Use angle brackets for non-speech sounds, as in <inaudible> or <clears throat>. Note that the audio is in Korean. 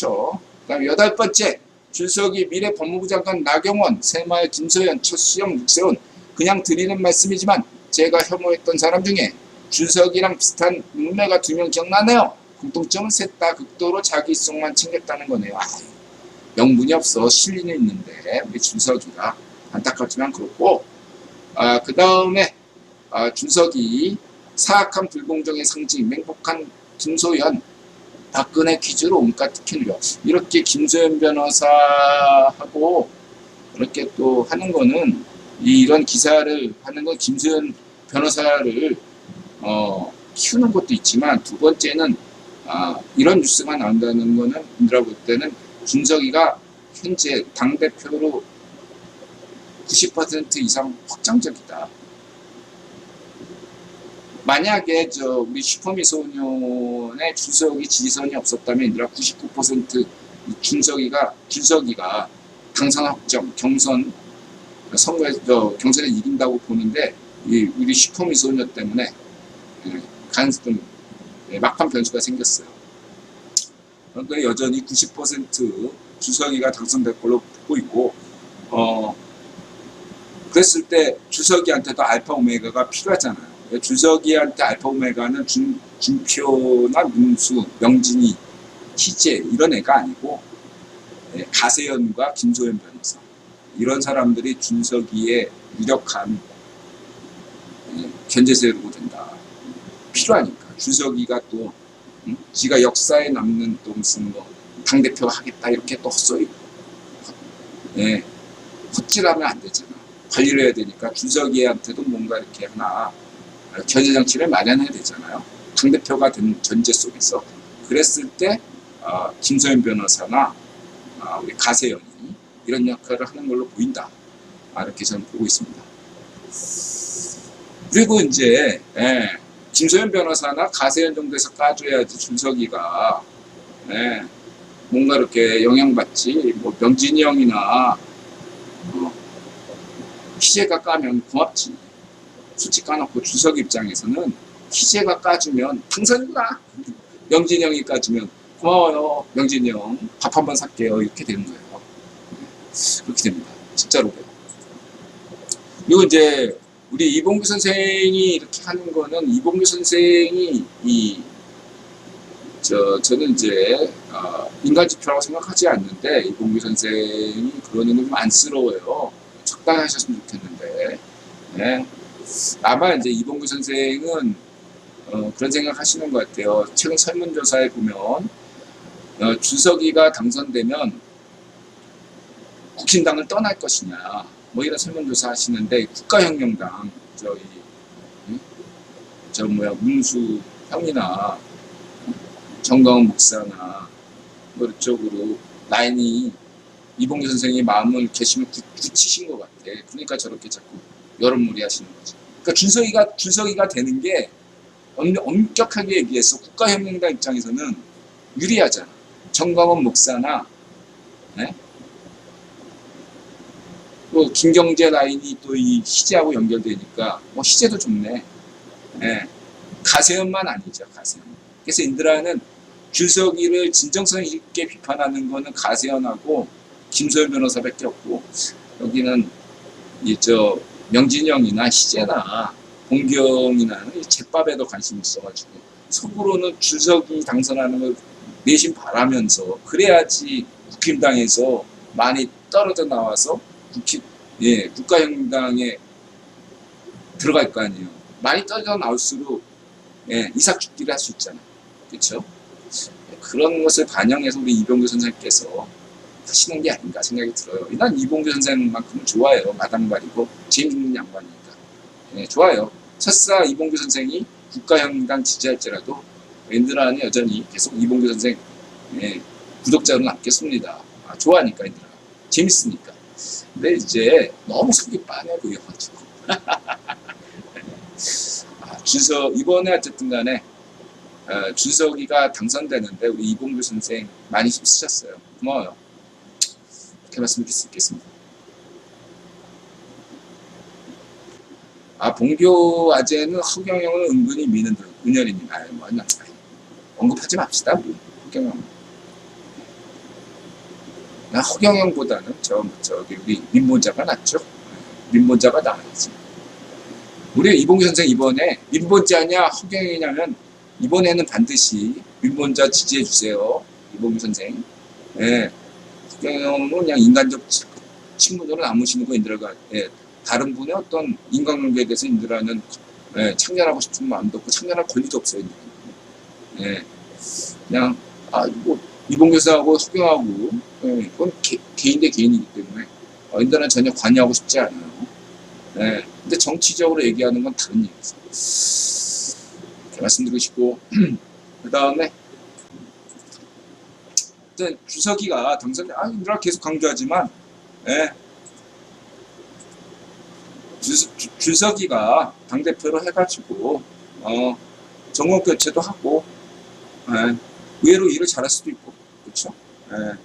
그렇죠. 그다음 여덟 번째 준석이 미래 법무부 장관 나경원, 새마을 김소연, 최수영, 육세훈 그냥 드리는 말씀이지만 제가 혐오했던 사람 중에 준석이랑 비슷한 눈매가 두 명 기억나네요. 공통점은 셋 다 극도로 자기 이성만 챙겼다는 거네요. 아, 명분이 없어 실리는 있는데 우리 준석이가 안타깝지만 그렇고 아, 그 다음에 아, 준석이 사악한 불공정의 상징 맹폭한 김소연 박근혜 퀴즈로 온갖 특혜를 이렇게 김소연 변호사하고 이렇게 또 하는 거는 이- 이런 기사를 하는 건 김소연 변호사를 어, 키우는 것도 있지만 두 번째는 아, 이런 뉴스가 나온다는 거는 인들아 볼 때는 준석이가 현재 당 대표로 90% 이상 확정적이다. 만약에 저 우리 슈퍼미 소년의 준석이 지지선이 없었다면 인들아 99% 준석이가 준석이가 당선 확정 경선 선거에서 경선에 이긴다고 보는데 이 우리 슈퍼미소녀 때문에 예, 간좀 예, 막판 변수가 생겼어요. 그런데 여전히 90% 주석이가 당선될 걸로 보고 있고 어 그랬을 때 주석이한테도 알파 오메가가 필요하잖아요. 주석이한테 알파 오메가는 준, 준표나 문수, 명진이, 희재 이런 애가 아니고 예, 가세연과 김소연 변호사 이런 사람들이 준석이의 유력한 예, 견제세로 된다. 필요하니까 준석이가 또 음? 지가 역사에 남는 또 무슨 뭐 당대표 하겠다 이렇게 또 헛소리 예, 헛질하면 안 되잖아 관리를 해야 되니까 준석이한테도 뭔가 이렇게 하나 견제 장치를 마련해야 되잖아요. 당대표가 된 전제 속에서. 그랬을 때 어, 김소연 변호사나 아, 우리 가세연이 이런 역할을 하는 걸로 보인다. 아, 이렇게 저는 보고 있습니다. 그리고 이제 예, 김소연 변호사나 가세연 정도에서 까줘야지 준석이가 예, 뭔가 이렇게 영향받지. 뭐 명진이 형이나 어, 희재가 까면 고맙지 솔직히 까놓고 준석 입장에서는 희재가 까주면 당선이다 명진이 형이 까주면 고마워요. 명진이 형 밥 한 번 살게요. 이렇게 되는 거예요. 예, 그렇게 됩니다. 진짜로 그리고 이제 우리 이봉규 선생이 이렇게 하는 거는 이봉규 선생이 이 저 저는 이제 어, 인간 지표라고 생각하지 않는데 이봉규 선생이 그러는 건 좀 안쓰러워요. 적당히 하셨으면 좋겠는데. 네. 아마 이제 이봉규 선생은 어, 그런 생각 하시는 것 같아요. 최근 설문조사에 보면 어, 주석이가 당선되면 국힘당을 떠날 것이냐 뭐 이런 설문조사 하시는데 국가혁명당 저희 응? 저 뭐야 문수 형이나 정광훈 목사나 뭐 이쪽으로 라인이 이봉규 선생의 마음을 굳- 굳히신 것 같아. 그러니까 저렇게 자꾸 여론몰이 하시는 거지. 그러니까 준석이가 준석이가 되는 게 엄, 엄격하게 얘기해서 국가혁명당 입장에서는 유리하잖아. 정광훈 목사나 네? 또 김경재 라인이 또 이 희재하고 연결되니까 뭐 희재도 좋네. 예. 가세연만 아니죠 가세연. 그래서 인드라는 주석이를 진정성 있게 비판하는 거는 가세연하고 김소연 변호사밖에 없고 여기는 이저 명진영이나 희재나 봉경이나 제밥에도 관심 있어가지고 속으로는 주석이 당선하는 걸 내심 바라면서 그래야지 국힘당에서 많이 떨어져 나와서 국힘 예 국가혁명당에 들어갈 거 아니에요. 많이 떨어져 나올수록 예 이삭 죽기를 할 수 있잖아요. 그렇죠? 그런 것을 반영해서 우리 이병규 선생님께서 하시는 게 아닌가 생각이 들어요. 난 이봉규 선생만큼은 좋아해요. 마당발이고 재밌는 양반이니까. 예, 좋아요. 설사 이봉규 선생이 국가혁명당 지지할지라도 웬드라는 여전히 계속 이봉규 선생 예, 구독자로 남겠습니다. 아, 좋아하니까 웬드라. 재밌으니까. 근데 이제 너무 속이 빤해 보여가지고. <laughs> 아, 준석 이번에 어쨌든 간에 어, 준석이가 당선되는데 우리 이봉규 선생 많이 힘쓰셨어요. 고마워요. 이렇게 말씀드릴 수 있겠습니다. 아 봉교 아재는 허경영을 은근히 미는 듯 은열이님 아유 뭐 그냥 언급하지 맙시다 우리 허경영 나 허경영보다는 저 저기 우리 민본자가 낫죠. 민본자가 나아야지. 우리 이봉규 선생 이번에 민본자냐 허경영이냐면 이번에는 반드시 민본자 지지해 주세요. 이봉규 선생. 예. 허 경영은 그냥 인간적 치- 친구들은 안 모시는 거 인들가 예. 다른 분의 어떤 인간관계에 대해서 인들하는 예, 참견하고 싶은 마음도 없고 참견할 권리도 없어요. 예. 그냥 아 뭐 이봉규 선생하고 허경하고 예, 그건 개, 개인 대 개인이기 때문에 어, 인들은 전혀 관여하고 싶지 않아요. 예. 근데 정치적으로 얘기하는 건 다른 얘기죠. 말씀드리고 싶고 <clears throat> 그 다음에 일단 주석이가 당선 아 인들아 계속 강조하지만 예. 주, 주, 주석이가 당 대표로 해가지고 어 정권 교체도 하고 예. 의외로 일을 잘할 수도 있고 그렇죠. 예.